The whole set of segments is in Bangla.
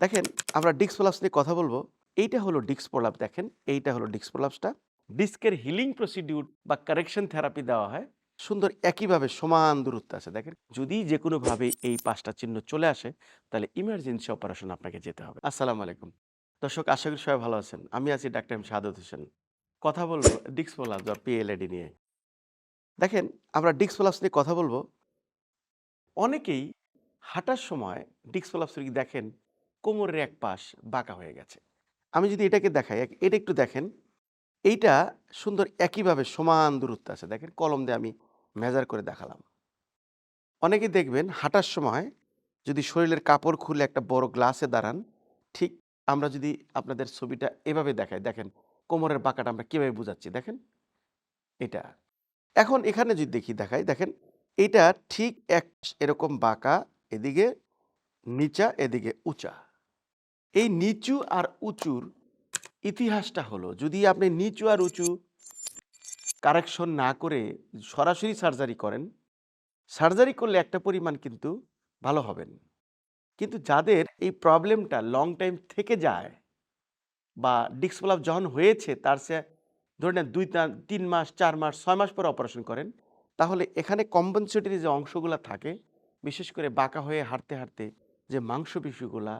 দেখেন, আমরা ডিস্ক প্রলাপস নিয়ে কথা বলব। এইটা হলো ডিস্ক প্রলাপস দেখেন। এইটা হলো ডিস্ক প্রলাপসটা। ডিস্কের হিলিং প্রসিডিউর বা কারেকশন থেরাপি দেওয়া হয়। সুন্দর একইভাবে সমান দূরত্ব আছে, দেখেন। যদি যে কোনোভাবে এই পাঁচটা চিহ্ন চলে আসে, তাহলে ইমার্জেন্সি অপারেশন আপনাকে যেতে হবে। আসসালামু আলাইকুম। দর্শক, আশা করি সবাই ভালো আছেন। আমি আছি ডাক্তার এম সাদত হোসেন। কথা বলব ডিস্ক প্রলাপস বা পিএলএডি নিয়ে। দেখেন, আমরা ডিস্ক প্রলাপস নিয়ে কথা বলব। অনেকেই হাঁটার সময় ডিস্ক প্রলাপস দেখেন কোমরের এক পাশ বাঁকা হয়ে গেছে। আমি যদি এটাকে দেখাই এটা একটু দেখেন। এইটা সুন্দর একইভাবে সমান দূরত্ব আছে। দেখেন কলম দিয়ে আমি মেজার করে দেখালাম। অনেকে দেখবেন হাঁটার সময় যদি শরীরের কাপড় খুলে একটা বড় গ্লাসে দাঁড়ান, ঠিক আমরা যদি আপনাদের ছবিটা এভাবে দেখাই, দেখেন কোমরের বাঁকাটা আমরা কীভাবে বুঝাচ্ছি, দেখেন। এটা। এখন এখানে যদি দেখি, দেখাই, দেখেন এটা ঠিক এক এরকম বাঁকা, এদিকে নিচা, এদিকে উঁচা। এই নিচু আর উঁচুর ইতিহাসটা হলো, যদি আপনি নিচু আর উঁচু কারেকশন না করে সরাসরি সার্জারি করেন সার্জারি করলে একটা পরিমাণ কিন্তু ভালো হবেন কিন্তু যাদের এই প্রবলেমটা লং টাইম থেকে যায় বা ডিস্ক যখন হয়েছে, তার সে ধরে নেন দুই তিন মাস, চার মাস, ছয় মাস পরে অপারেশন করেন, তাহলে এখানে কম্পেনসেটরি যে অংশগুলো থাকে, বিশেষ করে বাঁকা হয়ে হাঁটতে হাঁটতে যে মাংসপেশিগুলা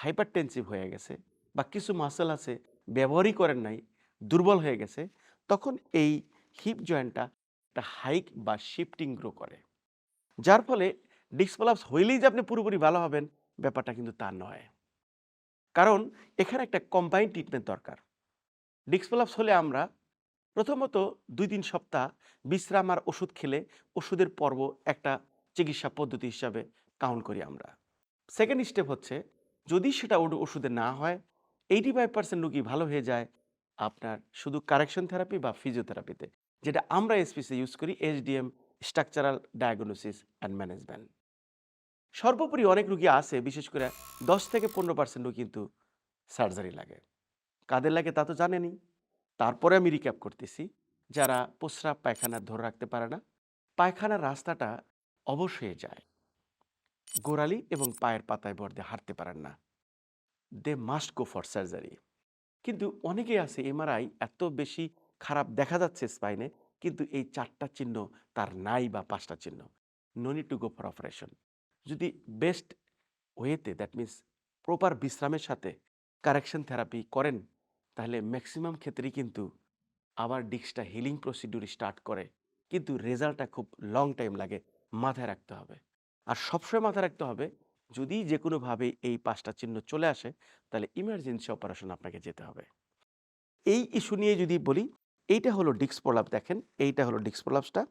হাইপারটেনসিভ হয়ে গেছে বা কিছু মাসেল আছে ব্যবহারই করেন নাই, দুর্বল হয়ে গেছে, তখন এই হিপ জয়েন্টটা একটা হাইক বা শিফটিং গ্রো করে। যার ফলে ডিস্ক প্রলাপস হইলেই যে আপনি পুরোপুরি ভালো হবেন, ব্যাপারটা কিন্তু তা নয়। কারণ এখানে একটা কম্বাইন্ড ট্রিটমেন্ট দরকার। ডিস্ক প্রলাপস হলে আমরা প্রথমত দুই তিন সপ্তাহ বিশ্রাম আর ওষুধ খেলে ওষুধের পর্ব একটা চিকিৎসা পদ্ধতি হিসাবে কাউন্ট করি আমরা। সেকেন্ড স্টেপ হচ্ছে যদি সেটা ওষুধে না হয় এইটি ফাইভ পার্সেন্ট রুগী ভালো হয়ে যায় আপনার শুধু কারেকশন থেরাপি বা ফিজিওথেরাপিতে যেটা আমরা এসপিসি ইউজ করি HDM structural diagnosis and management সর্বোপরি অনেক রুগী আছে, বিশেষ করে দশ থেকে পনেরো পার্সেন্ট কিন্তু সার্জারি লাগে। কাদের লাগে তা তো জানেনি। তারপরে আমি রিক্যাপ করতেছি, যারা প্রস্রাব পায়খানা ধরে রাখতে পারে না, পায়খানার রাস্তাটা অবশ্যই যায়। গোড়ালি এবং পায়ের পাতায় ভর দিয়ে হাঁটতে পারেন না। They must go for surgery কিন্তু অনেকেই আছে এমআরআই এত বেশি খারাপ দেখা যাচ্ছে স্পাইনে কিন্তু এই চারটা চিহ্ন তার নাই বা পাঁচটা চিহ্ন। No need to go for operation যদি বেস্ট ওয়েতে দ্যাট মিন্স প্রপার বিশ্রামের সাথে কারেকশন থেরাপি করেন, তাহলে ম্যাক্সিমাম ক্ষেত্রেই কিন্তু আবার ডিস্কটা হিলিং প্রসিডিউর স্টার্ট করে। কিন্তু রেজাল্টটা খুব লং টাইম লাগে, মাথায় রাখতে হবে। আর সবসময় মাথায় রাখতে হবে যদি যে কোনোভাবে এই পাঁচটা চিহ্ন চলে আসে, তাহলে ইমার্জেন্সি অপারেশন আপনাকে যেতে হবে। এই ইস্যু নিয়ে যদি বলি, এইটা হলো ডিস্ক প্রলাপ দেখেন, এইটা হলো ডিস্ক প্রলাপসটা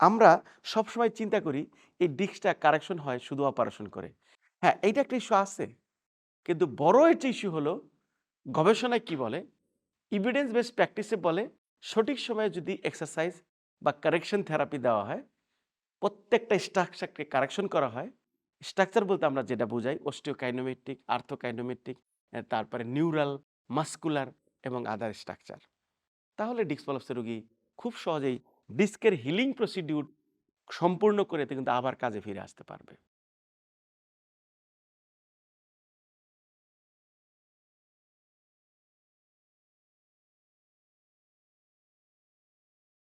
আমরা সবসময় চিন্তা করি, এই ডিস্কটা কারেকশন হয় শুধু অপারেশন করে। হ্যাঁ এইটা একটা ইস্যু আছে, কিন্তু বড় একটা ইস্যু হলো, গবেষণায় কি বলে? ইভিডেন্স বেস প্র্যাকটিসে বলে, সঠিক সময়ে যদি এক্সারসাইজ বা কারেকশন থেরাপি দেওয়া হয়, প্রত্যেকটা স্ট্রাকচারকে কারেকশন করা হয় স্ট্রাকচার বলতে আমরা যেটা বোঝাই অস্টিওকাইনোমেট্রিক আর্থোকাইনোমেট্রিক তারপরে নিউরাল মাস্কুলার এবং আদার স্ট্রাকচার তাহলে ডিস্ক রোগী খুব সহজেই ডিস্কের হিলিং প্রসিডিউর সম্পূর্ণ করে কিন্তু আবার কাজে ফিরে আসতে পারবে।